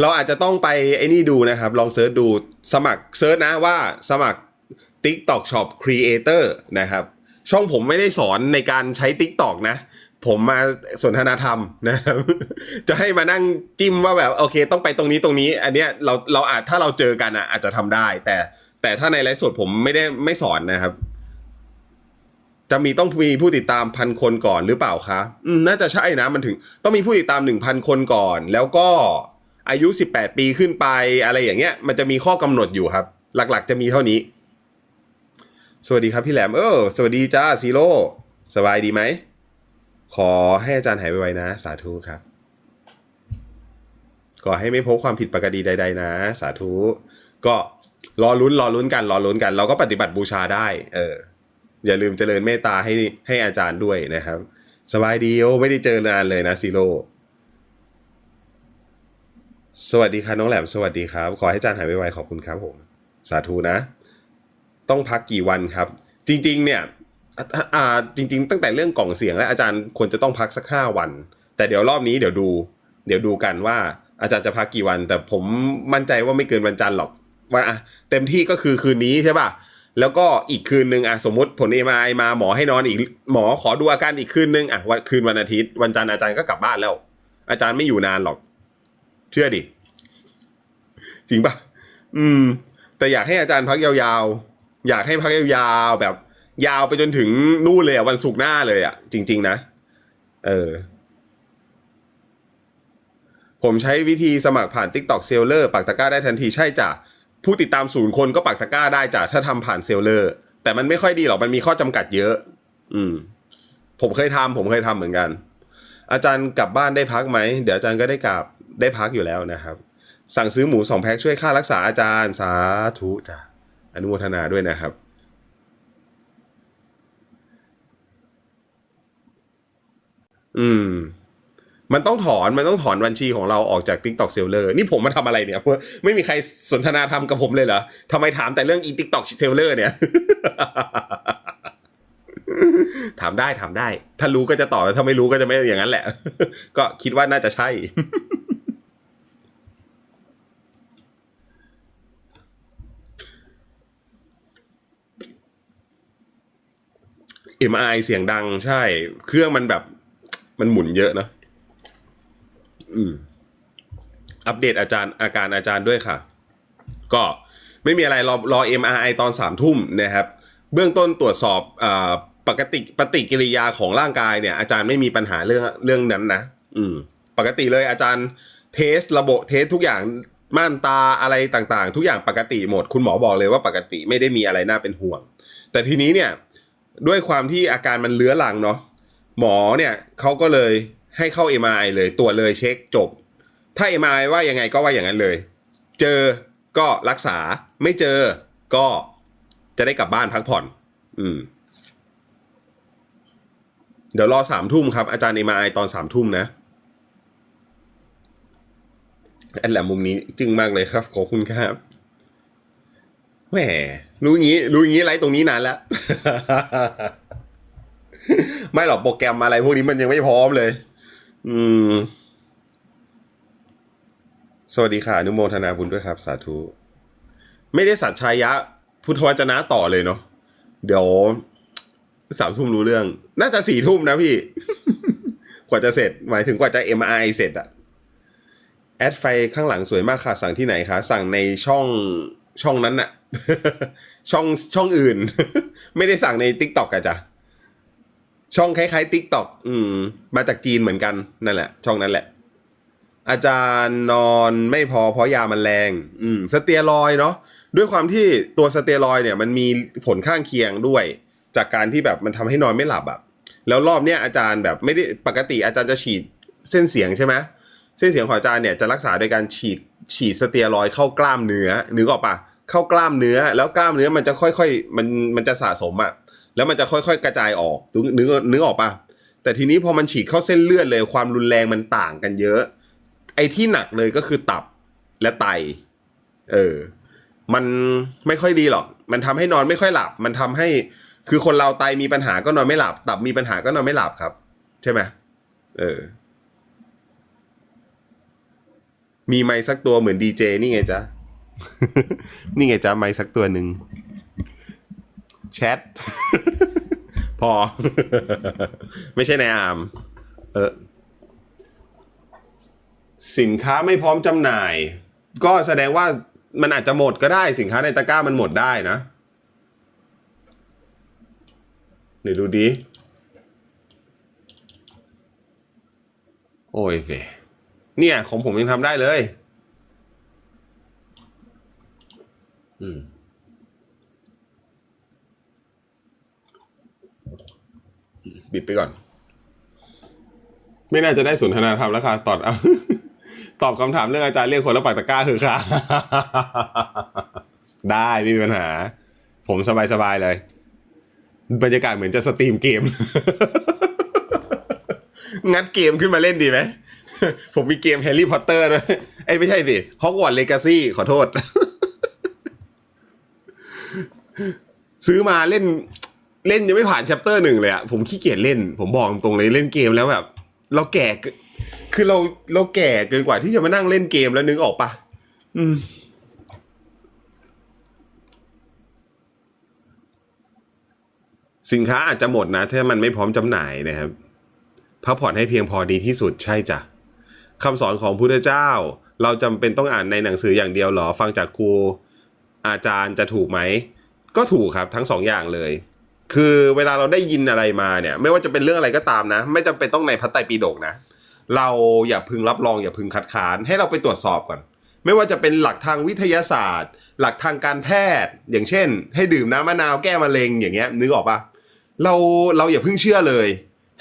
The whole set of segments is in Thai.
เราอาจจะต้องไปไอ้นี่ดูนะครับ ลองเซิร์ชดูสมัครเซิร์ชนะว่าสมัคร TikTok Shop Creator นะครับ ช่องผมไม่ได้สอนในการใช้ TikTok นะ ผมมาสนทนาธรรมนะครับ จะให้มานั่งจิ้มว่าแบบโอเค ต้องไปตรงนี้ตรงนี้ อันเนี้ยเราเราอาจถ้าเราเจอกันอะอาจจะทำได้ แต่แต่ถ้าในไลฟ์สดผมไม่ได้ไม่สอนนะครับ จะมีต้องมีผู้ติดตามพันคนก่อนหรือเปล่าคะอืมน่าจะใช่นะมันถึง ต้องมีผู้ติดตามหนึ่งพันคนก่อน แล้วก็ อายุสิบแปดปีขึ้นไปอะไรอย่างเงี้ย มันจะมีข้อกำหนดอยู่ครับ หลักๆ จะมีเท่านี้ สวัสดีครับพี่แหลม เออ สวัสดีจ้าซีโร่สบายดีไหม ขอให้อาจารย์หายไวๆนะ สาธุครับ ขอให้ไม่พบความผิดปกติใด ๆ นะ สาธุ ก็รอลุ้นรอลุ้นกันรอลุ้นกัน เราก็ปฏิบัติบูชาได้ เออ อย่าลืมเจริญเมตตาให้ให้อาจารย์ด้วยนะครับ สบายดีโอไม่ได้เจอนานเลยนะซีโร่ สวัสดีค่ะน้องแหลมสวัสดีครับ ขอให้อาจารย์หายไวๆขอบคุณครับผม สาธุนะ ต้องพักกี่วันครับ จริง ๆ เนี่ยอ่าจริง ๆ ตั้งแต่เรื่องกล่องเสียงแล้วอาจารย์ควรจะต้องพักสักห้าวัน แต่เดี๋ยวรอบนี้เดี๋ยวดู เดี๋ยวดูกันว่าอาจารย์จะพักกี่วัน แต่ผมมั่นใจว่าไม่เกินวันจันทร์หรอกวันอะเต็มที่ก็คือคืนนี้ใช่ป่ะแล้วก็อีกคืนหนึ่งอะสมมติผลเอ็มไอมาหมอให้นอนอีกหมอขอดูอาการอีกคืนหนึ่งอะวันคืนวันอาทิตย์ วันจันทร์อาจารย์ก็กลับบ้านแล้ว อาจารย์ไม่อยู่นานหรอก เชื่อดิ จริงปะอืม แต่อยากให้อาจารย์พักยาวๆ อยากให้พักยาวๆแบบ ยาวไปจนถึงนู่นเลยอะวันศุกร์หน้าเลยอะจริง ๆ นะ เออ ผมใช้วิธีสมัครผ่าน TikTok Seller ปักตะกร้าได้ทันทีใช่จ้ะผู้ติดตามศูนย์คนก็ปักตะกร้าได้จ้ะถ้าทำผ่านเซลเลอร์ แต่มันไม่ค่อยดีหรอกมันมีข้อจำกัดเยอะ อืม ผมเคยทำผมเคยทำเหมือนกัน อาจารย์กลับบ้านได้พักไหม เดี๋ยวอาจารย์ก็ได้กลับ ได้พักอยู่แล้วนะครับ สั่งซื้อหมูสองแพ็คช่วยค่ารักษาอาจารย์สาธุจ้ะอนุโมทนาด้วยนะครับอืม มันต้องถอนมันต้องถอนบัญชีของเราออกจาก TikTok Seller นี่ผมมาทำอะไรเนี่ยเพราะไม่มีใครสนทนาธรรมกับผมเลยเหรอทำไมถามแต่เรื่องอี TikTok Seller เนี่ย ถามได้ถามได้ ถ้ารู้ก็จะตอบและถ้าไม่รู้ก็จะไม่อย่างนั้นแหละ ก็คิดว่าน่าจะใช่ MI เสียงดังใช่ เครื่องมันแบบมันหมุนเยอะเนะอืม อัปเดตอาจารย์อาการอาจารย์ด้วยค่ะ ก็ไม่มีอะไรรอรอ MRI ตอนสามทุ่มนะครับ เบื้องต้นตรวจสอบอาปกติปฏิกิริยาของร่างกายเนี่ยอาจารย์ไม่มีปัญหาเรื่องเรื่องนั้นนะอืม ปกติเลยอาจารย์เทสระบบเทสทุกอย่างม่านตาอะไรต่างๆ ทุกอย่างปกติหมด คุณหมอบอกเลยว่าปกติไม่ได้มีอะไรน่าเป็นห่วง แต่ทีนี้เนี่ย ด้วยความที่อาการมันเลื้อรังเนาะหมอเนี่ยเขาก็เลยให้เข้า MRI เลยตรวจเลยเช็คจบ ถ้า MRI ว่ายังไงก็ว่าอย่างนั้นเลย เจอก็รักษาไม่เจอก็จะได้กลับบ้านพักผ่อน อืม เดี๋ยวรอสามทุ่มครับ อาจารย์ MRI ตอนสามทุ่มนะอันแหละมุมนี้จึงมากเลยครับ ขอบคุณครับแหม รู้อย่างนี้ รู้อย่างนี้ไลฟ์ตรงนี้นานแล้ว ไม่หรอกโปรแกรมอะไรพวกนี้มันยังไม่พร้อมเลย อืม สวัสดีค่ะอนุโมทนาบุญด้วยครับ สาธุ ไม่ได้สัตว์ชายะ พุทธวจนะต่อเลยเนาะ เดี๋ยวสามทุ่มรู้เรื่อง น่าจะสี่ทุ่มนะพี่ กว่าจะเสร็จ หมายถึงกว่าจะ MRI เสร็จอะแอดไฟข้างหลังสวยมากค่ะ สั่งที่ไหนคะ สั่งในช่อง ช่องนั้นน่ะ ช่องช่องอื่น ไม่ได้สั่งใน t ิ k t o k อะจ้ะช่องคล้ายๆ t ิ k t o k อืม มาจากจีนเหมือนกันนั่นแหละ ช่องนั้นแหละ อาจารย์นอนไม่พอเพราะยามันแรง อืม สเตียรอยด์เนาะด้วยความที่ตัวสเตียรอยด์เนี่ย มันมีผลข้างเคียงด้วย จากการที่แบบมันทำให้นอนไม่หลับอะแล้วรอบเนี้ยอาจารย์แบบไม่ได้ปกติอาจารย์จะฉีดเส้นเสียงใช่ไหมเส้นเสียงของอาจารย์เนี่ยจะรักษาโดยการฉีด ฉีดสเตียรอยเข้ากล้ามเนื้อนึกออกปะเข้ากล้ามเนื้อ แล้วกล้ามเนื้อมันจะค่อยๆมันมันจะสะสมอะแล้วมันจะค่อยๆกระจายออกนึกนึกนึกออกปะแต่ทีนี้พอมันฉีดเข้าเส้นเลือดเลยความรุนแรงมันต่างกันเยอะ ไอ้ที่หนักเลยก็คือตับและไต เออ มันไม่ค่อยดีหรอก มันทำให้นอนไม่ค่อยหลับ มันทำให้ คือคนเราไตมีปัญหาก็นอนไม่หลับ ตับมีปัญหาก็นอนไม่หลับครับ ใช่ไหมเออ มีไม้สักตัวเหมือนดีเจนี่ไงจ๊ะ นี่ไงจ๊ะไม้สักตัวหนึ่งแชท พอ ไม่ใช่ในอาร์มเออสินค้าไม่พร้อมจำหน่าย ก็แสดงว่ามันอาจจะหมดก็ได้สินค้าในตะกร้ามันหมดได้นะเดี๋ยวดูดิ โอ้ยเฟ เนี่ย ของผมยังทำได้เลย อืมบิดไปก่อน ไม่น่าจะได้สนทนาธรรมแล้วค่ะตอบตอบคำถามเรื่องอาจารย์เรียกคนแล้วปากตะก้าคือค่ะ ได้ไม่มีปัญหา ผมสบายๆเลย บรรยากาศเหมือนจะสตรีมเกม งัดเกมขึ้นมาเล่นดีไหม ผมมีเกมแฮร์รี่พอตเตอร์ด้วยไอ้ไม่ใช่สิฮอกวอตส์เลกาซี่ขอโทษ ซื้อมาเล่นเล่นยังไม่ผ่านแชปเตอร์หนึ่งเลยอะผมขี้เกียจเล่น ผมบอกตรงเลยเล่นเกมแล้วแบบ เราแก่ คือเราเราแก่เกินกว่าที่จะมานั่งเล่นเกมแล้วนึกออกปะอืมสินค้าอาจจะหมดนะ ถ้ามันไม่พร้อมจำหน่ายนะครับพักผ่อนให้เพียงพอดีที่สุดใช่จ้ะ คำสอนของพุทธเจ้า เราจำเป็นต้องอ่านในหนังสืออย่างเดียวหรอ ฟังจากครูอาจารย์จะถูกไหม ก็ถูกครับทั้งสองอย่างเลย คือเวลาเราได้ยินอะไรมาเนี่ย ไม่ว่าจะเป็นเรื่องอะไรก็ตามนะ ไม่จำเป็นต้องในพระไตรปิฎกนะ เราอย่าพึงรับรองอย่าพึงคัดค้าน ให้เราไปตรวจสอบก่อน ไม่ว่าจะเป็นหลักทางวิทยาศาสตร์ หลักทางการแพทย์ อย่างเช่น ให้ดื่มน้ำมะนาวแก้มะเร็งอย่างเงี้ยนึกออกปะเราเราอย่าเพิ่งเชื่อเลย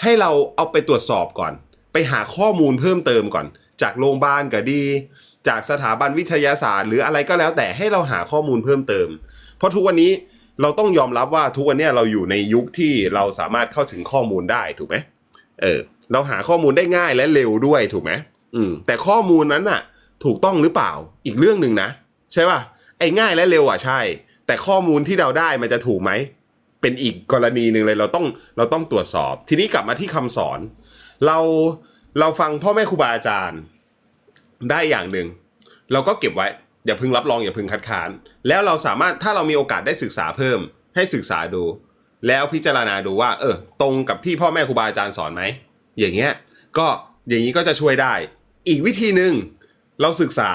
ให้เราเอาไปตรวจสอบก่อน ไปหาข้อมูลเพิ่มเติมก่อน จากโรงพยาบาลก็ดี จากสถาบันวิทยาศาสตร์ หรืออะไรก็แล้วแต่ให้เราหาข้อมูลเพิ่มเติม เพราะทุกวันนี้เราต้องยอมรับว่าทุกวันนี้เราอยู่ในยุคที่เราสามารถเข้าถึงข้อมูลได้ถูกไหมเออ เราหาข้อมูลได้ง่ายและเร็วด้วยถูกไหมอืม แต่ข้อมูลนั้นน่ะถูกต้องหรือเปล่าอีกเรื่องหนึ่งนะ ใช่ป่ะไอ้ง่ายและเร็วอะใช่ แต่ข้อมูลที่เราได้มันจะถูกไหมเป็นอีกกรณีหนึ่งเลยเราต้องเราต้องตรวจสอบ ทีนี้กลับมาที่คำสอน เราเราฟังพ่อแม่ครูบาอาจารย์ได้อย่างหนึ่งเราก็เก็บไว้ อย่าพึงรับรองอย่าพึงคัดค้าน แล้วเราสามารถถ้าเรามีโอกาสได้ศึกษาเพิ่ม ให้ศึกษาดู แล้วพิจารณาดูว่า เออ ตรงกับที่พ่อแม่ครูบาอาจารย์สอนไหมอย่างเงี้ยก็อย่างนี้ก็จะช่วยได้ อีกวิธีหนึ่งเราศึกษา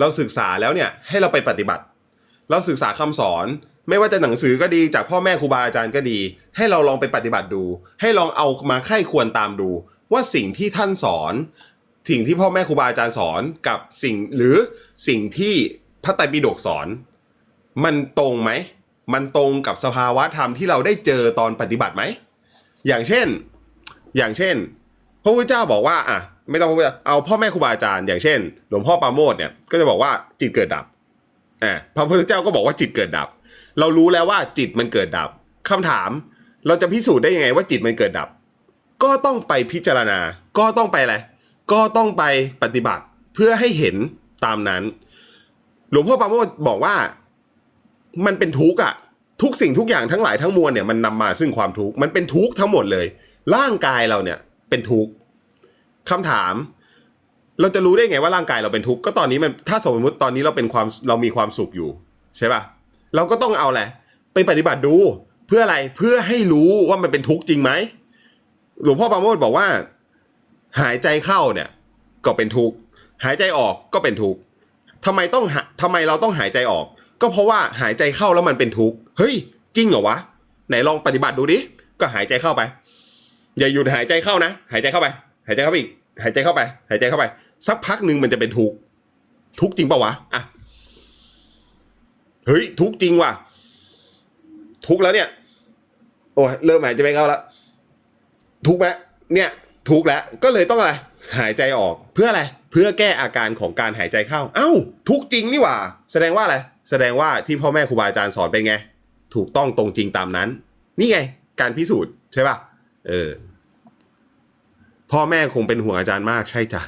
เราศึกษาแล้วเนี่ยให้เราไปปฏิบัติ เราศึกษาคำสอน ไม่ว่าจะหนังสือก็ดีจากพ่อแม่ครูบาอาจารย์ก็ดี ให้เราลองไปปฏิบัติดู ให้ลองเอามาไข้ควรตามดู ว่าสิ่งที่ท่านสอนสิ่งที่พ่อแม่ครูบาอาจารย์สอนกับสิ่งหรือสิ่งที่พระไตรปิฎกสอน มันตรงไหม มันตรงกับสภาวะธรรมที่เราได้เจอตอนปฏิบัติไหม อย่างเช่น อย่างเช่น พระพุทธเจ้าบอกว่าอะไม่ต้องพระพุทธเอาพ่อแม่ครูบาอาจารย์ อย่างเช่น หลวงพ่อปาโมทเนี่ยก็จะบอกว่าจิตเกิดดับ อ่าพระพุทธเจ้าก็บอกว่าจิตเกิดดับ เรารู้แล้วว่าจิตมันเกิดดับคำถาม เราจะพิสูจน์ได้ยังไงว่าจิตมันเกิดดับ ก็ต้องไปพิจารณา ก็ต้องไปอะไรก็ต้องไปปฏิบัติเพื่อให้เห็นตามนั้น หลวงพ่อปราโมทบอกว่ามันเป็นทุกข์อะทุกสิ่งทุกอย่างทั้งหลายทั้งมวลเนี่ยมันนำมาซึ่งความทุกข์มันเป็นทุกข์ทั้งหมดเลย ร่างกายเราเนี่ยเป็นทุกข์คำถาม เราจะรู้ได้ไงว่าร่างกายเราเป็นทุกข์ก็ตอนนี้มันถ้าสมมติตอนนี้เราเป็นความเรามีความสุขอยู่ใช่ป่ะเราก็ต้องเอาแหละไปปฏิบัติดู เพื่ออะไรเพื่อให้รู้ว่ามันเป็นทุกข์จริงไหมหลวงพ่อปราโมทบอกว่า หายใจเข้าเนี่ย ก็เป็นทุกข์หายใจออกก็เป็นทุกข์ทำไมต้องทำไมเราต้องหายใจออก ก็เพราะว่าหายใจเข้าแล้วมันเป็นทุกข์เฮ้ย จริงเหรอวะไหนลองปฏิบัติดูดิก็หายใจเข้าไป อย่าหยุดหายใจเข้านะ หายใจเข้าไป หายใจเข้าไปอีกหายใจเข้าไป หายใจเข้าไป สักพักหนึ่งมันจะเป็นทุกทุกจริงปะวะอะเฮ้ยทุกจริงว่ะ ทุกแล้วเนี่ย โอ้เริ่มหายใจไม่เข้าแล้วทุกไหมเนี่ย ทุกแล้วก็เลยต้องอะไรหายใจออกเพื่ออะไร เพื่อแก้อาการของการหายใจเข้า เอ้า ทุกจริงนี่หว่า แสดงว่าอะไรแสดงว่าที่พ่อแม่ครูบาอาจารย์สอนเป็นไง ถูกต้องตรงจริงตามนั้น นี่ไง การพิสูจน์ใช่ป่ะเออพ่อแม่คงเป็นห่วงอาจารย์มากใช่จ้ะ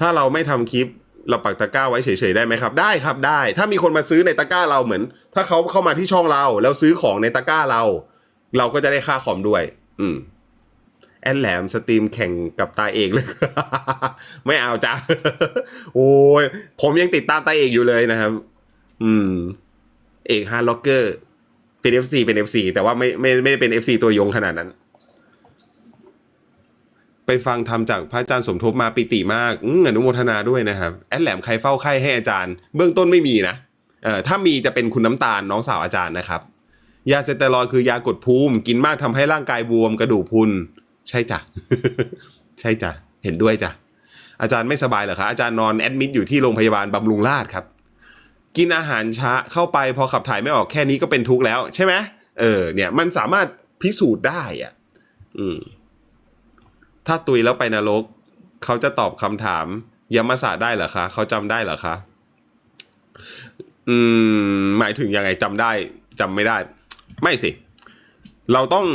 ถ้าเราไม่ทำคลิปเราปักตะกร้าไว้เฉยๆได้ไหมครับ ได้ครับได้ ถ้ามีคนมาซื้อในตะกร้าเราเหมือน ถ้าเขาเข้ามาที่ช่องเรา แล้วซื้อของในตะกร้าเรา เราก็จะได้ค่าคอมด้วย อืมแอดแหลมสตรีมแข่งกับตาเอกเลย ไม่เอาจ้าโอ้ยผมยังติดตามตาเอกอยู่เลยนะครับ อืม เอกฮาร์ล็อกเกอร์เป็น FC เป็น FC แต่ว่าไม่ไม่ไม่เป็น FC ตัวยงขนาดนั้น ไปฟังทำจากพระอาจารย์สมทบมาปิติมากอืมอนุโมทนาด้วยนะครับ แอดแหลมใครเฝ้าไข้ให้อาจารย์ เบื้องต้นไม่มีนะเอ่อถ้ามีจะเป็นคุณน้ำตาลน้องสาวอาจารย์นะครับ ยาเซตรอยคือยากดภูมิ กินมากทำให้ร่างกายบวมกระดูกพุนใช่จ้ะใช่จ้ะเห็นด้วยจ้ะอาจารย์ไม่สบายเหรอคะอาจารย์นอนแอดมิดอยู่ที่โรงพยาบาลบำรุงราษฎร์ครับ กินอาหารช้าเข้าไปพอขับถ่ายไม่ออกแค่นี้ก็เป็นทุกข์แล้ว ใช่ไหมเออเนี่ยมันสามารถพิสูจน์ได้อะ อืม ถ้าตุยแล้วไปนรก เขาจะตอบคำถามยมศาสตร์ได้เหรอคะ เขาจำได้เหรอคะ อืม หมายถึงยังไงจำได้จำไม่ได้ ไม่สิ เราต้อง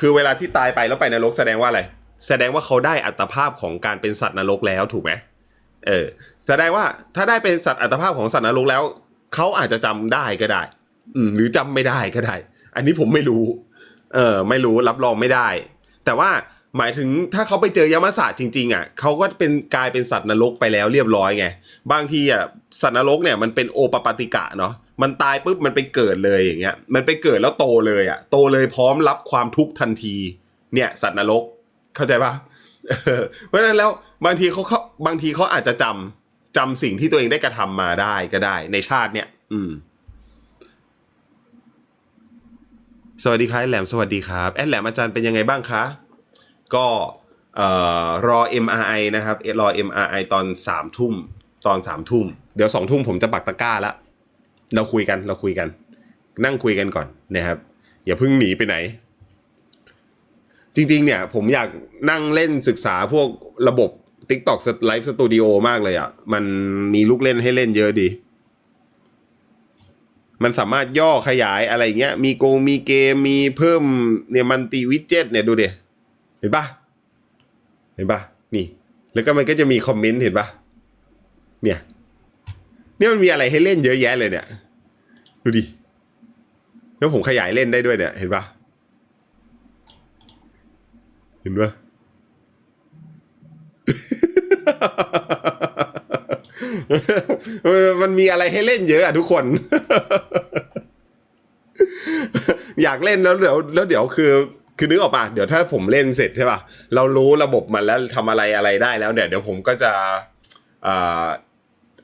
คือเวลาที่ตายไปแล้วไปนรกแสดงว่าอะไร แสดงว่าเขาได้อัตภาพของการเป็นสัตว์นรกแล้วถูกไหมเออ แสดงว่าถ้าได้เป็นสัตว์อัตภาพของสัตว์นรกแล้ว เขาอาจจะจำได้ก็ได้ อืม หรือจำไม่ได้ก็ได้ อันนี้ผมไม่รู้ เออ ไม่รู้รับรองไม่ได้ แต่ว่า หมายถึงถ้าเขาไปเจอยมาสตร์จริงๆอะเขาก็เป็นกลายเป็นสัตว์นรกไปแล้วเรียบร้อยไง บางทีอะสัตว์นรกเนี่ยมันเป็นโอปปาติกะเนาะมันตายปุ๊บมันไปเกิดเลยอย่างเงี้ย มันไปเกิดแล้วโตเลยอะโตเลยพร้อมรับความทุกข์ทันที เนี่ยสัตว์นรกเข้าใจปะเออเพราะฉะนั้นแล้วบางทีเขาเขาบางทีเขาอาจจะจำจำสิ่งที่ตัวเองได้กระทำมาได้ก็ได้ ในชาติเนี่ย อืมสวัสดีครับแอดแหลมสวัสดีครับแอดแหลมอาจารย์เป็นยังไงบ้างคะ ก็เอ่อรอ MRI นะครับเอ่อรอ MRI ตอนสามทุ่มตอนสามทุ่มเดี๋ยวสองทุ่มผมจะปักตะกร้าล้วเราคุยกันเราคุยกัน นั่งคุยกันก่อนนะครับ อย่าเพิ่งหนีไปไหน จริง ๆ เนี่ย ผมอยากนั่งเล่นศึกษาพวกระบบ TikTok Live Studio มากเลยอะ่ะ มันมีลูกเล่นให้เล่นเยอะดี มันสามารถย่อขยายอะไรเงี้ย มีโกงมีเกม มีเพิ่มเนี่ยมันติวิดเจ็ตเนี่ยดูเด เห็นปะเห็นปะนี่ แล้วก็มันก็จะมีคอมเมนต์เห็นปะเนี่ยเนี่ยมันมีอะไรให้เล่นเยอะแยะเลยเนี่ย ดูดิแล้วผมขยายเล่นได้ด้วยเนี่ย เห็นปะเห็นปะเออมันมีอะไรให้เล่นเยอะอะทุกคน อยากเล่นแล้วเดี๋ยว แล้วเดี๋ยวคือ คือนึกออกปะเดี๋ยวถ้าผมเล่นเสร็จใช่ป่ะเรารู้ระบบมันแล้วทำอะไรอะไรได้แล้วเนี่ยเดี๋ยวผมก็จะ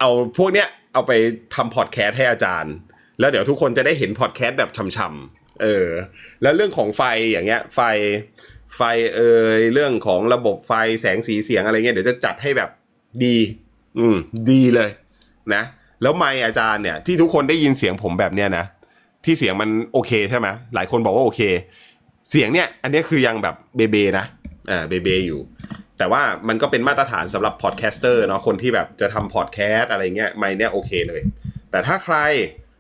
เอาพวกเนี้ยเอาไปทำพอดแคสต์ให้อาจารย์ แล้วเดี๋ยวทุกคนจะได้เห็นพอดแคสต์แบบช่ำๆเออ แล้วเรื่องของไฟอย่างเงี้ย ไฟไฟเอ่ยเรื่องของระบบไฟแสงสีเสียงอะไรเงี้ยเดี๋ยวจะจัดให้แบบดี อืม ดีเลยนะ แล้วไมค์อาจารย์เนี่ย ที่ทุกคนได้ยินเสียงผมแบบเนี้ยนะที่เสียงมันโอเคใช่ไหมหลายคนบอกว่าโอเค เสียงเนี่ยอันนี้คือยังแบบเบเบนะอ่าเบเบอยู่ แต่ว่ามันก็เป็นมาตรฐานสำหรับพอดแคสเตอร์เนาะคนที่แบบจะทำพอดแคสต์อะไรเงี้ยไมค์เนี่ยโอเคเลย แต่ถ้าใคร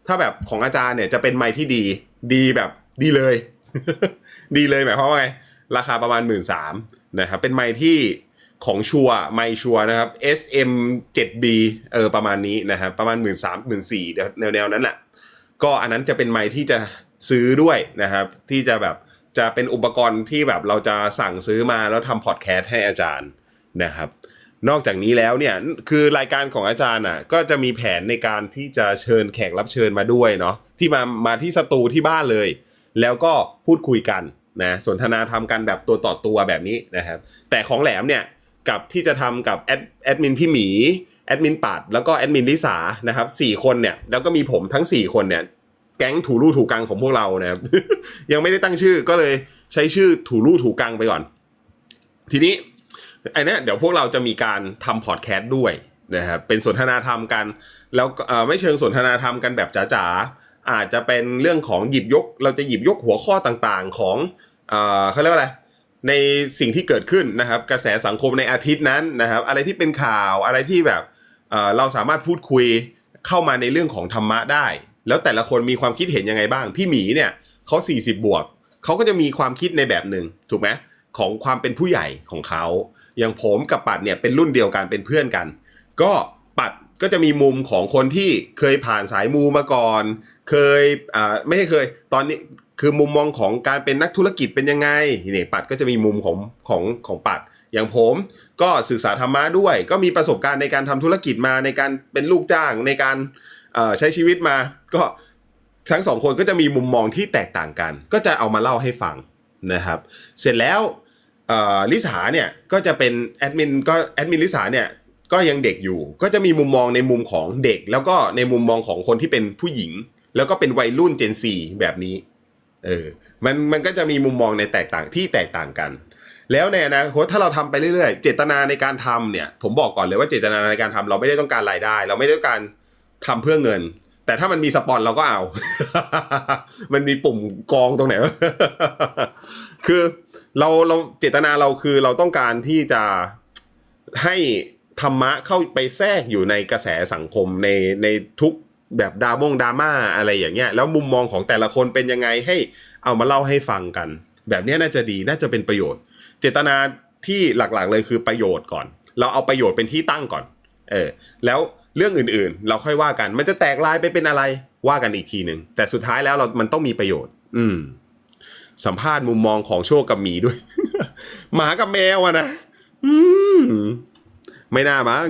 ถ้าแบบของอาจารย์เนี่ยจะเป็นไมค์ที่ดีดีแบบดีเลย ดีเลยหมายความว่าไง ราคาประมาณหมื่นสามนะครับเป็นไมค์ที่ของชัวไมค์ชัวนะครับ SM 7B เออประมาณนี้นะครับประมาณหมื่นสามหมื่นสี่แนวแนวๆนั้นแหละก็อันนั้นจะเป็นไมค์ที่จะซื้อด้วยนะครับ ที่จะแบบ จะเป็นอุปกรณ์ที่แบบเราจะสั่งซื้อมาแล้วทำพอดแคสต์ให้อาจารย์นะครับ นอกจากนี้แล้วเนี่ยคือรายการของอาจารย์อะก็จะมีแผนในการที่จะเชิญแขกรับเชิญมาด้วยเนาะที่มามาที่สตูที่บ้านเลย แล้วก็พูดคุยกันนะสนทนาทำกันแบบตัวต่อตัวแบบนี้นะครับ แต่ของแหลมเนี่ยกับที่จะทำกับแอดแอดมินพี่หมีแอดมินปัดแล้วก็แอดมินลิสานะครับสี่คนเนี่ยแล้วก็มีผมทั้งสี่คนเนี่ย แก๊งถูรูถูกังของพวกเรานะครับ ยังไม่ได้ตั้งชื่อก็เลยใช้ชื่อถูรูถูกังไปก่อน ทีนี้ไอ้นี่เดี๋ยวพวกเราจะมีการทำพอดแคสต์ด้วยนะครับเป็นสนทนาธรรมกัน แล้วไม่เชิงสนทนาธรรมกันแบบจ๋าๆอาจจะเป็นเรื่องของหยิบยก เราจะหยิบยกหัวข้อต่างๆของเอ่อเขาเรียกว่าอะไรในสิ่งที่เกิดขึ้นนะครับ กระแสสังคมในอาทิตย์นั้นนะครับ อะไรที่เป็นข่าวอะไรที่แบบเเราสามารถพูดคุยเข้ามาในเรื่องของธรรมะได้ แล้วแต่ละคนมีความคิดเห็นยังไงบ้าง พี่หมีเนี่ยเขา40 บวกเขาก็จะมีความคิดในแบบหนึ่งถูกไหมของความเป็นผู้ใหญ่ของเขาอย่างผมกับปัดเนี่ยเป็นรุ่นเดียวกันเป็นเพื่อนกัน ก็ปัดก็จะมีมุมของคนที่เคยผ่านสายมูมาก่อน เคยอ่าไม่ใช่เคย ตอนนี้คือมุมมองของการเป็นนักธุรกิจเป็นยังไงนี่ปัดก็จะมีมุมของของของปัด อย่างผมก็ศึกษาธรรมะด้วย ก็มีประสบการณ์ในการทำธุรกิจมาในการเป็นลูกจ้างในการ ใช้ชีวิตมา ก็ทั้งสองคนก็จะมีมุมมองที่แตกต่างกัน ก็จะเอามาเล่าให้ฟังนะครับ เสร็จแล้วลิสาเนี่ยก็จะเป็นแอดมินก็แอดมินลิสาเนี่ยก็ยังเด็กอยู่ ก็จะมีมุมมองในมุมของเด็ก แล้วก็ในมุมมองของคนที่เป็นผู้หญิง แล้วก็เป็นวัยรุ่น Gen Z แบบนี้ เออ มันมันก็จะมีมุมมองในแตกต่างที่แตกต่างกัน แล้วในอนาคตถ้าเราทำไปเรื่อยๆ เจตนาในการทำเนี่ย ผมบอกก่อนเลยว่าเจตนาในการทำเราไม่ได้ต้องการรายได้ เราไม่ได้ต้องการ ทำเพื่อเงิน แต่ถ้ามันมีสปอนเราก็เอา มันมีปุ่มกองตรงไหนวะคือเราเราเจตนาเราคือเราต้องการที่จะให้ธรรมะเข้าไปแทรกอยู่ในกระแสสังคมในในทุกแบบดามงดราม่าอะไรอย่างเงี้ย แล้วมุมมองของแต่ละคนเป็นยังไงให้เอามาเล่าให้ฟังกัน แบบนี้น่าจะดีน่าจะเป็นประโยชน์ เจตนาที่หลักๆเลยคือประโยชน์ก่อน เราเอาประโยชน์เป็นที่ตั้งก่อน เออ แล้ว เรื่องอื่นๆ เราค่อยว่ากัน มันจะแตกลายไปเป็นอะไรว่ากันอีกทีหนึ่งแต่สุดท้ายแล้วเรา มันต้องมีประโยชน์ อืม สัมภาษณ์มุมมองของโชคกับหมีด้วย หมากับแมวอะนะอืมไม่น่ามั้ง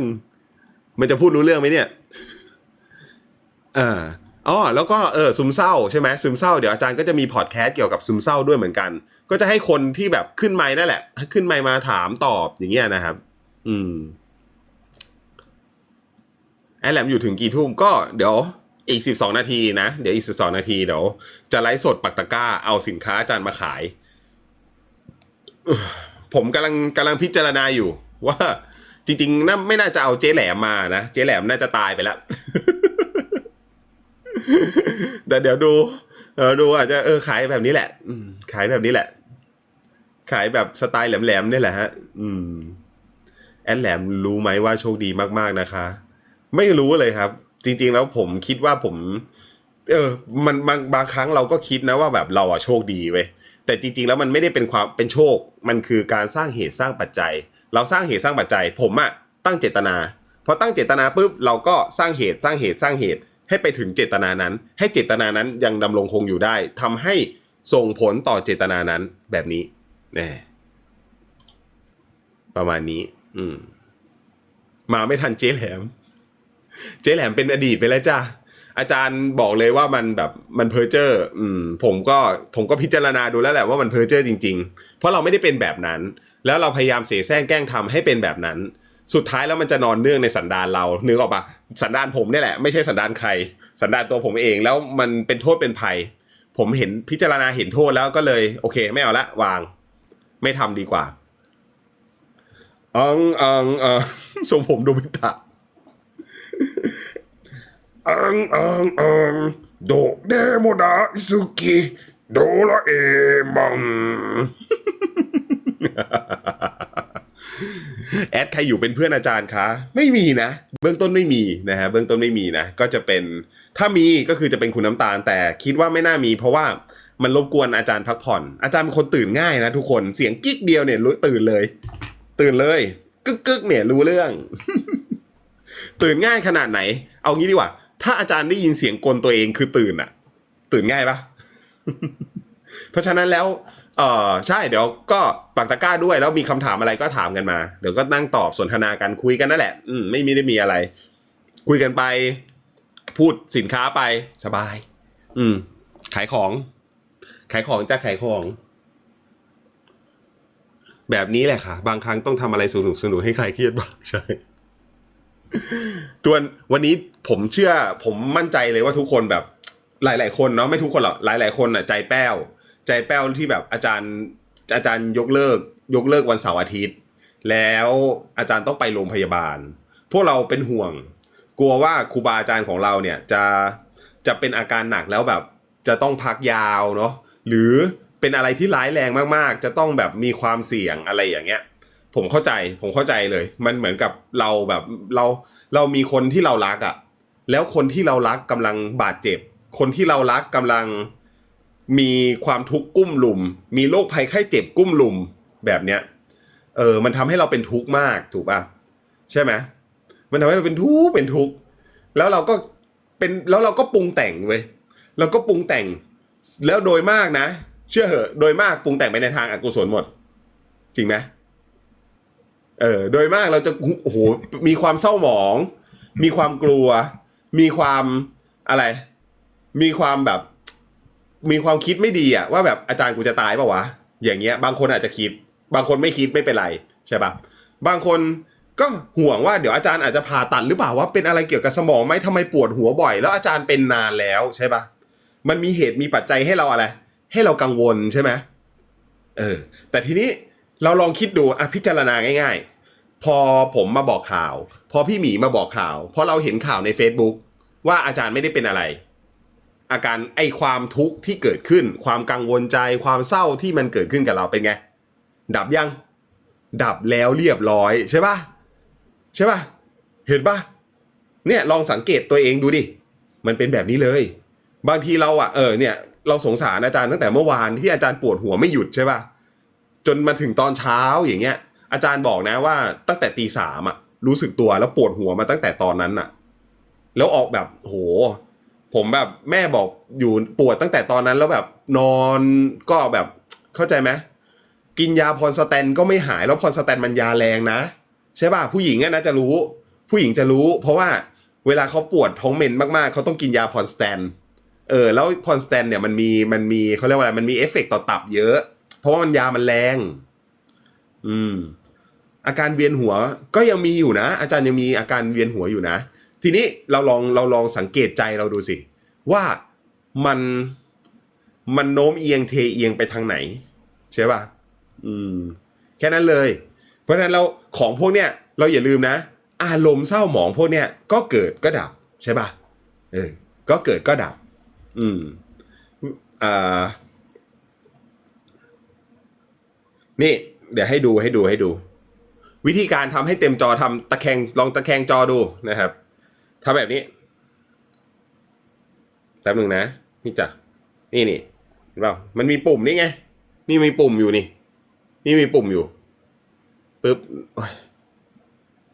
มันจะพูดรู้เรื่องไหมเนี่ยอ่าอ๋อแล้วก็เออซึมเศร้าใช่ไหมซึมเศร้าเดี๋ยวอาจารย์ก็จะมีพอดแคสต์เกี่ยวกับซึมเศร้าด้วยเหมือนกัน ก็จะให้คนที่แบบขึ้นไมค์นั่นแหละ ขึ้นไมค์มาถามตอบอย่างเงี้ยนะครับ อืม ไอแหลมอยู่ถึงกี่ทุ่มก็เดี๋ยวอีกสิบสองนาทีนะ เดี๋ยวอีกสิบสองนาทีเดี๋ยวจะไลฟ์สดปักตะก้า เอาสินค้าอาจารย์มาขาย ผมกำลังกำลังพิจารณาอยู่ ว่า จริงๆน่าไม่น่าจะเอาเจ๊แหลมมานะ เจ๊แหลมน่าจะตายไปแล้วแต่เดี๋ยวดูเออดูอาจจะเออขายแบบนี้แหละอืขายแบบนี้แหละ ขายแบบสไตล์แหลมๆนี่แหละฮะ อืม แอนแหลมรู้ไหมว่าโชคดีมากๆนะคะ ไม่รู้เลยครับ จริง ๆ แล้วผมคิดว่าผม เออ มันบางบางครั้งเราก็คิดนะว่าแบบเราอะโชคดีเว้ยแต่จริง ๆ แล้วมันไม่ได้เป็นความเป็นโชค มันคือการสร้างเหตุสร้างปัจจัย เราสร้างเหตุสร้างปัจจัย ผมอะตั้งเจตนาพอตั้งเจตนาปุ๊บเราก็สร้างเหตุสร้างเหตุสร้างเหตุ ให้ไปถึงเจตนานั้น ให้เจตนานั้นยังดำรงคงอยู่ได้ทำให้ส่งผลต่อเจตนานั้นแบบนี้แน่ประมาณนี้ อืม มาไม่ทันเจ๊แหลม เจ๊แหลมเป็นอดีตไปแล้วจ้าอาจารย์บอกเลยว่ามันแบบมันเพอเจอร์อืมผมก็ผมก็พิจารณาดูแล้วแหละว่ามันเพอเจอร์จริง ๆ เพราะเราไม่ได้เป็นแบบนั้น แล้วเราพยายามเสแสร้งแกล้งทำให้เป็นแบบนั้น สุดท้ายแล้วมันจะนอนเนื่องในสันดานเรานึกออกปะสันดานผมนี่แหละไม่ใช่สันดานใคร สันดานตัวผมเองแล้วมันเป็นโทษเป็นภัย ผมเห็นพิจารณาเห็นโทษแล้วก็เลย โอเค ไม่เอาละวาง ไม่ทำดีกว่าอังอังอังทรงผมโดบิตะ อังอังอังโดเดโมดาอิสุกิโดราเอมังแอดใครอยู่เป็นเพื่อนอาจารย์คะไม่มีนะ เบื้องต้นไม่มีนะฮะเบื้องต้นไม่มีนะก็จะเป็นถ้ามีก็คือจะเป็นคุณน้ำตาล แต่คิดว่าไม่น่ามี เพราะว่ามันรบกวนอาจารย์พักผ่อน อาจารย์เป็นคนตื่นง่ายนะทุกคนเสียงกิ๊กเดียวเนี่ยรู้ตื่นเลย ตื่นเลยกึกกึกเนี่ยรู้เรื่อง ตื่นง่ายขนาดไหน เอางี้ดีกว่า ถ้าอาจารย์ได้ยินเสียงกลตัวเองคือตื่นอะตื่นง่ายปะเพราะฉะนั้นแล้วเออใช่เดี๋ยวก็ปักตะกร้าด้วย แล้วมีคำถามอะไรก็ถามกันมา เดี๋ยวก็นั่งตอบสนทนากันคุยกันนั่นแหละ อืมไม่มีได้มีอะไร คุยกันไป พูดสินค้าไปสบาย อืม ขายของ ขายของจะขายของ แบบนี้แหละค่ะ บางครั้งต้องทำอะไรสนุกสนุกให้ใครเครียดบ้างใช่ ตัวนวันนี้ผมเชื่อผมมั่นใจเลยว่าทุกคนแบบหลาย ๆ คนเนาะไม่ทุกคนหรอกหลาย ๆ คนอะใจแป้ว ใจแป้วที่แบบอาจารย์อาจารย์ยกเลิก ยกเลิกวันเสาร์อาทิตย์ แล้วอาจารย์ต้องไปโรงพยาบาล พวกเราเป็นห่วง กลัวว่าครูบาอาจารย์ของเราเนี่ยจะจะเป็นอาการหนักแล้วแบบจะต้องพักยาวเนาะหรือเป็นอะไรที่ร้ายแรงมากๆ จะต้องแบบมีความเสี่ยงอะไรอย่างเงี้ย ผมเข้าใจผมเข้าใจเลย มันเหมือนกับเราแบบเราเรามีคนที่เรารักอะ่ะ แล้วคนที่เรารักกำลังบาดเจ็บ คนที่เรารักกำลังมีความทุกข์กุ้มลุม มีโรคภัยไข้เจ็บกุ้มลุมแบบเนี้ย เออ มันทำให้เราเป็นทุกข์มากถูกป่ะใช่ไหมมันทำให้เราเป็นทุกข์เป็นทุกข์แล้วเราก็เป็นแล้วเราก็ปรุงแต่งเว้ยเราก็ปรุงแต่ง แล้วโดยมากนะ เชื่อเหอะ โดยมากปรุงแต่งไปในทางอกุศลหมด จริงไหม เออโดยมากเราจะโอ้โหมีความเศร้าหมอง มีความกลัว มีความอะไร มีความแบบ มีความคิดไม่ดีอะว่าแบบอาจารย์กูจะตายเปล่าวะอย่างเงี้ย บางคนอาจจะคิด บางคนไม่คิดไม่เป็นไรใช่ปะบางคนก็ห่วงว่าเดี๋ยวอาจารย์อาจจะผ่าตัดหรือเปล่าว่าเป็นอะไรเกี่ยวกับสมองไหมทำไมปวดหัวบ่อย แล้วอาจารย์เป็นนานแล้วใช่ปะมันมีเหตุมีปัจจัยให้เราอะไร ให้เรากังวลใช่ไหมเออ แต่ทีนี้ เราลองคิดดูอะพิจารณาง่าย ๆ พอผมมาบอกข่าว พอพี่หมีมาบอกข่าว พอเราเห็นข่าวใน Facebook ว่าอาจารย์ไม่ได้เป็นอะไร อาการไอความทุกข์ที่เกิดขึ้น ความกังวลใจความเศร้าที่มันเกิดขึ้นกับเราเป็นไง ดับยัง ดับแล้วเรียบร้อยใช่ปะใช่ปะเห็นปะเนี่ยลองสังเกตตัวเองดูดิ มันเป็นแบบนี้เลย บางทีเราอะเออเนี่ยเราสงสารอาจารย์ตั้งแต่เมื่อวานที่อาจารย์ปวดหัวไม่หยุดใช่ป่ะ จนมาถึงตอนเช้าอย่างเงี้ย อาจารย์บอกนะว่าตั้งแต่ตีสามอะ รู้สึกตัวแล้วปวดหัวมาตั้งแต่ตอนนั้นอะ แล้วออกแบบโห ผมแบบแม่บอกอยู่ปวดตั้งแต่ตอนนั้นแล้วแบบนอนก็แบบเข้าใจไหมกินยาพรสแตนก็ไม่หายแล้วพรสแตนมันยาแรงนะ ใช่ป่ะผู้หญิงอะนะจะรู้ ผู้หญิงจะรู้ เพราะว่าเวลาเขาปวดท้องเมนมากๆเขาต้องกินยาพรสแตนเออแล้วพรสแตนเนี่ยมันมีมันมีเขาเรียกว่าอะไรมันมีเอฟเฟกต์ต่อตับเยอะ เพราะว่ามันยามันแรง อืม อาการเวียนหัวก็ยังมีอยู่นะ อาจารย์ยังมีอาการเวียนหัวอยู่นะ ทีนี้เราลองเราลองสังเกตใจเราดูสิ ว่ามันมันโน้มเอียงเทเอียงไปทางไหน ใช่ป่ะ อืม แค่นั้นเลย เพราะฉะนั้นเราของพวกเนี้ยเราอย่าลืมนะ อารมณ์เศร้าหมองพวกเนี้ยก็เกิดก็ดับ ใช่ป่ะเออก็เกิดก็ดับ อืมอ่า นี่ เดี๋ยวให้ดูให้ดูให้ดู วิธีการทำให้เต็มจอทำตะแคงลองตะแคงจอดูนะครับทำแบบนี้แป๊บหนึ่งนะ นี่จ้ะนี่นี่เห็นเปล่ามันมีปุ่มนี่ไง นี่มีปุ่มอยู่นี่ นี่มีปุ่มอยู่ปึ๊บ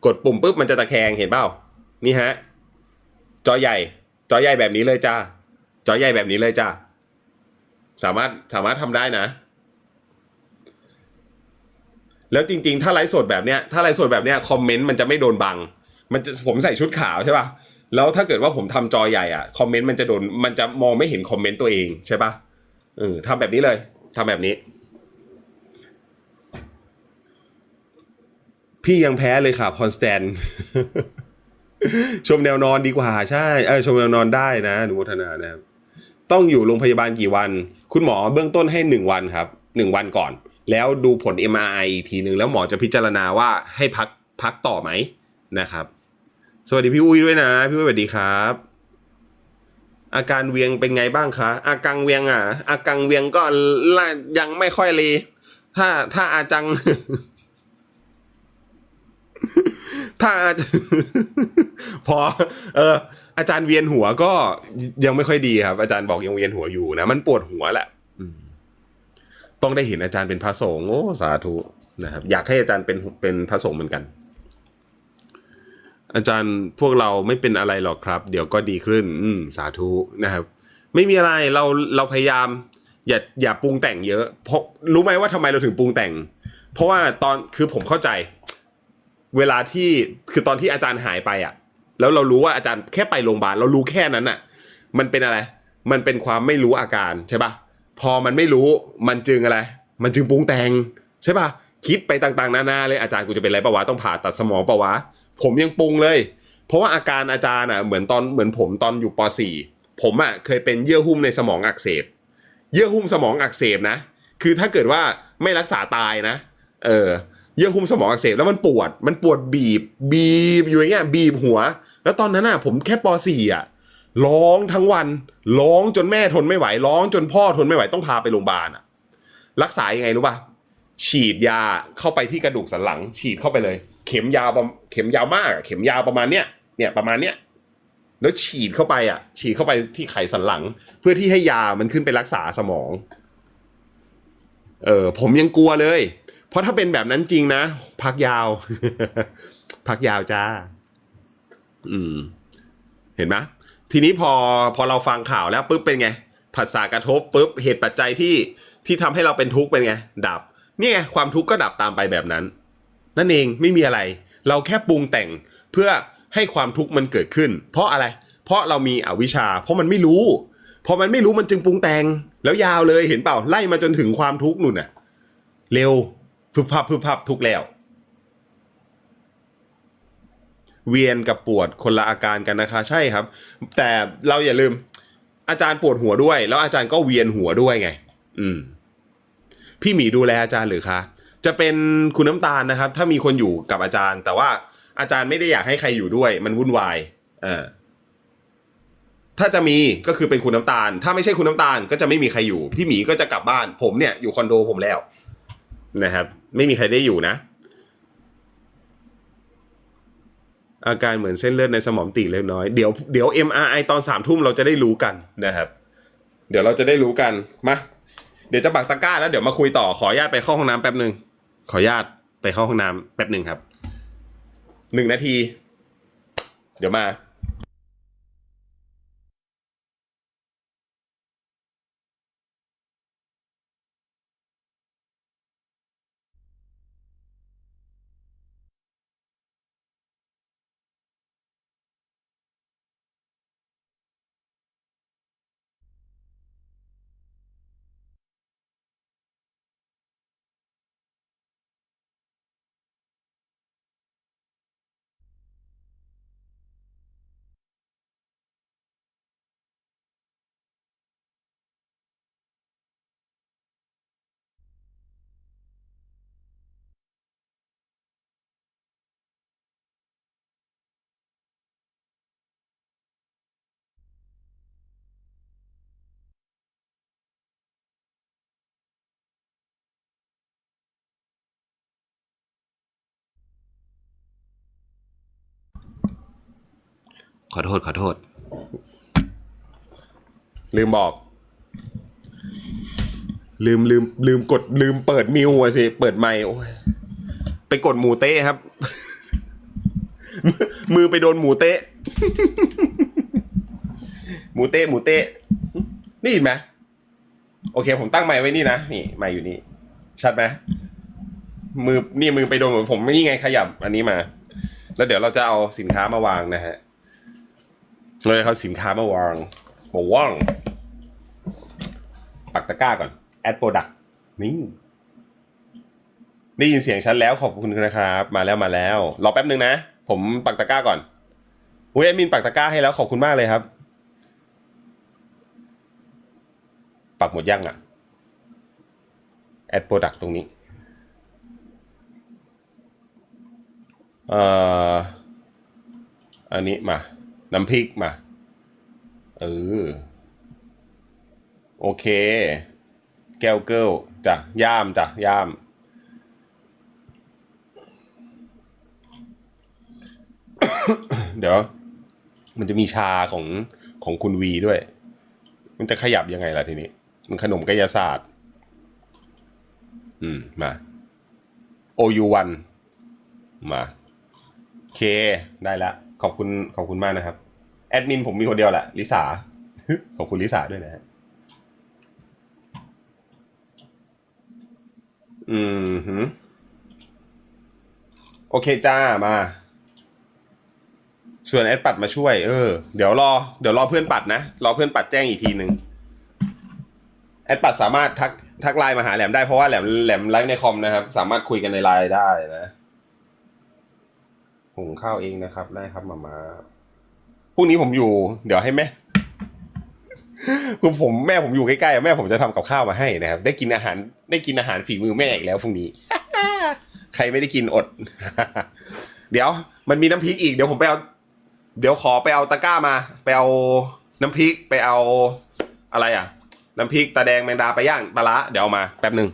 กดปุ่มปุ๊บมันจะตะแคงเห็นเปล่านี่ฮะ จอใหญ่ จอใหญ่แบบนี้เลยจ้าจอใหญ่แบบนี้เลยจ้าสามารถสามารถทำได้นะ แล้วจริง ๆ ถ้าไลฟ์สดแบบเนี้ยถ้าไลฟ์สดแบบเนี้ยคอมเมนต์มันจะไม่โดนบัง มันจะผมใส่ชุดขาวใช่ป่ะแล้วถ้าเกิดว่าผมทำจอใหญ่อะคอมเมนต์มันจะโดนมันจะมองไม่เห็นคอมเมนต์ตัวเองใช่ป่ะเออทำแบบนี้เลยทำแบบนี้ พี่ยังแพ้เลยค่ะพอนสแตนชมแนวนอนดีกว่าใช่เออชมแนวนอนได้นะอนุโมทนานะครับต้องอยู่โรงพยาบาลกี่วัน คุณหมอเบื้องต้นให้หนึ่งวันครับหนึ่งวันก่อน แล้วดูผล MRI อีกทีหนึ่งแล้วหมอจะพิจารณาว่าให้พักพักต่อไหมนะครับ สวัสดีพี่อุ้ยด้วยนะ พี่อุ้ยสวัสดีครับ อาการเวียงเป็นไงบ้างคะ อากังเวียงอะ อากังเวียงก็ยังไม่ค่อยเลยถ้าถ้าอาจัง ถ้าพอ เออ อาจารย์เวียนหัวก็ยังไม่ค่อยดีครับ อาจารย์บอกยังเวียนหัวอยู่นะ มันปวดหัวแหละ ต้องได้เห็นอาจารย์เป็นพระสงฆ์โอ้สาธุนะครับ อยากให้อาจารย์เป็นเป็นพระสงฆ์เหมือนกัน อาจารย์พวกเราไม่เป็นอะไรหรอกครับ เดี๋ยวก็ดีขึ้น อืมสาธุนะครับ ไม่มีอะไรเราเราพยายาม อย่าอย่าปรุงแต่งเยอะเพราะรู้ไหมว่าทำไมเราถึงปรุงแต่ง เพราะว่าตอนคือผมเข้าใจ เวลาที่คือตอนที่อาจารย์หายไปอะ แล้วเรารู้ว่าอาจารย์แค่ไปโรงพยาบาลเรารู้แค่นั้นอะ มันเป็นอะไร มันเป็นความไม่รู้อาการใช่ปะ พอมันไม่รู้มันจึงอะไร มันจึงปรุงแต่งใช่ปะคิดไปต่างๆ นานาเลยอาจารย์กูจะเป็นอะไรปะวะต้องผ่าตัดสมองปะวะ ผมยังปรุงเลย เพราะว่าอาการอาจารย์อะเหมือนตอนเหมือนผมตอนอยู่ป .4 ผมอะเคยเป็นเยื่อหุ้มในสมองอักเสบ เยื่อหุ้มสมองอักเสบนะ คือถ้าเกิดว่าไม่รักษาตายนะ เออเยื่อหุ้มสมองอักเสบแล้วมันปวด มันปวดบีบ บีบอยู่อย่างเงี้ยบีบหัว แล้วตอนนั้นอะผมแค่ป .4 อะ ร้องทั้งวัน ร้องจนแม่ทนไม่ไหว ร้องจนพ่อทนไม่ไหวต้องพาไปโรงพยาบาลอะรักษายังไงรู้ป่ะฉีดยาเข้าไปที่กระดูกสันหลัง ฉีดเข้าไปเลย เข็มยาวเข็มยาวมาก เข็มยาวประมาณเนี้ยเนี่ยประมาณเนี้ยแล้วฉีดเข้าไปอะ ฉีดเข้าไปที่ไขสันหลัง เพื่อที่ให้ยามันขึ้นไปรักษาสมอง เออผมยังกลัวเลย เพราะถ้าเป็นแบบนั้นจริงนะ พักยาว พักยาวจ้า อืม เห็นไหม ทีนี้พอพอเราฟังข่าวแล้วปุ๊บเป็นไงผัสสะกระทบปุ๊บเหตุปัจจัยที่ที่ทำให้เราเป็นทุกข์เป็นไง ดับนี่ไงความทุกข์ก็ดับตามไปแบบนั้น นั่นเองไม่มีอะไร เราแค่ปรุงแต่งเพื่อให้ความทุกข์มันเกิดขึ้น เพราะอะไร เพราะเรามีอวิชชา เพราะมันไม่รู้พอมันไม่รู้มันจึงปรุงแต่งแล้วยาวเลยเห็นเปล่าไล่มาจนถึงความทุกข์นุ่นน่ะ เร็วพึบพับพึบพับทุกแล้ว เวียนกับปวดคนละอาการกันนะคะ ใช่ครับ แต่เราอย่าลืม อาจารย์ปวดหัวด้วย แล้วอาจารย์ก็เวียนหัวด้วยไง อืม พี่หมีดูแลอาจารย์หรือคะจะเป็นคุณน้ำตาลนะครับ ถ้ามีคนอยู่กับอาจารย์ แต่ว่าอาจารย์ไม่ได้อยากให้ใครอยู่ด้วย มันวุ่นวายอ่าถ้าจะมีก็คือเป็นคุณน้ำตาล ถ้าไม่ใช่คุณน้ำตาลก็จะไม่มีใครอยู่ พี่หมีก็จะกลับบ้าน ผมเนี่ยอยู่คอนโดผมแล้ว นะครับ ไม่มีใครได้อยู่นะ อาการเหมือนเส้นเลือดในสมองตีเล็กน้อย เดี๋ยวเดี๋ยว MRI ตอนสามทุ่มเราจะได้รู้กันนะครับ เดี๋ยวเราจะได้รู้กัน มา เดี๋ยวจะปักตะกร้าแล้วเดี๋ยวมาคุยต่อขออนุญาตไปเข้าห้องน้ำแป๊บหนึ่งขออนุญาตไปเข้าห้องน้ำแป๊บหนึ่งครับหนึ่งนาที เดี๋ยวมา ขอโทษขอโทษ ลืมบอก ลืมลืมลืมกดลืมเปิดมิวอะสิ เปิดไมค์โอ้ยไปกดหมูเต้ครับ มือไปโดนหมูเต้หมูเต้หมูเต้นี่เห็นไหมโอเค ผมตั้งไมค์ไว้นี่นะนี่ไมค์อยู่นี่ ชัดไหมมือนี่มือไปโดนผมไม่นี่ไงขยับอันนี้มา แล้วเดี๋ยวเราจะเอาสินค้ามาวางนะฮะ เราจะเอาสินค้ามาวางบอกว่างปักตะกร้าก่อน add product นี่ได้ยินเสียงฉันแล้วขอบคุณนะครับ มาแล้วมาแล้ว รอแป๊บนึงนะ ผมปักตะกร้าก่อนอุ้ยแอดมินปักตะกร้าให้แล้วขอบคุณมากเลยครับ ปักหมดยังอะ add product ตรงนี้เอ่ออันนี้มา น้ำพริกมา เออ โอเค แก้วเกิลจ้ะย่ามจ้ะย่าม เดี๋ยว มันจะมีชาของของคุณวีด้วย มันจะขยับยังไงล่ะทีนี้ มันขนมกายศาสตร์ อืม มา OU1 มา เคได้แล้วขอบคุณขอบคุณมากนะครับ แอดมินผมมีคนเดียวแหละลิสาขอบคุณลิสาด้วยนะฮะอืมหืมโอเคจ้ามาส่วนแอดปัดมาช่วยเออเดี๋ยวรอเดี๋ยวรอเพื่อนปัดนะรอเพื่อนปัดแจ้งอีกทีหนึ่งแอดปัดสามารถทักทักไลน์มาหาแหลมได้เพราะว่าแหลมแหลมไลฟ์ในคอมนะครับ สามารถคุยกันในไลน์ได้นะ หุงข้าวเองนะครับ ได้ครับมามาพรุ่งนี้ผมอยู่ เดี๋ยวให้แม่คือผมแม่ผมอยู่ใกล้ๆแม่ผมจะทำกับข้าวมาให้นะครับ ได้กินอาหาร ได้กินอาหารฝีมือแม่อีกแล้วพรุ่งนี้ ใครไม่ได้กินอด เดี๋ยว มันมีน้ำพริกอีกเดี๋ยวผมไปเอาเดี๋ยวขอไปเอาตะกร้ามา ไปเอาน้ำพริกไปเอาอะไรอะ น้ำพริกตาแดงแมงดาไปย่างปลาร้าเดี๋ยวเอามาแป๊บหนึ่ง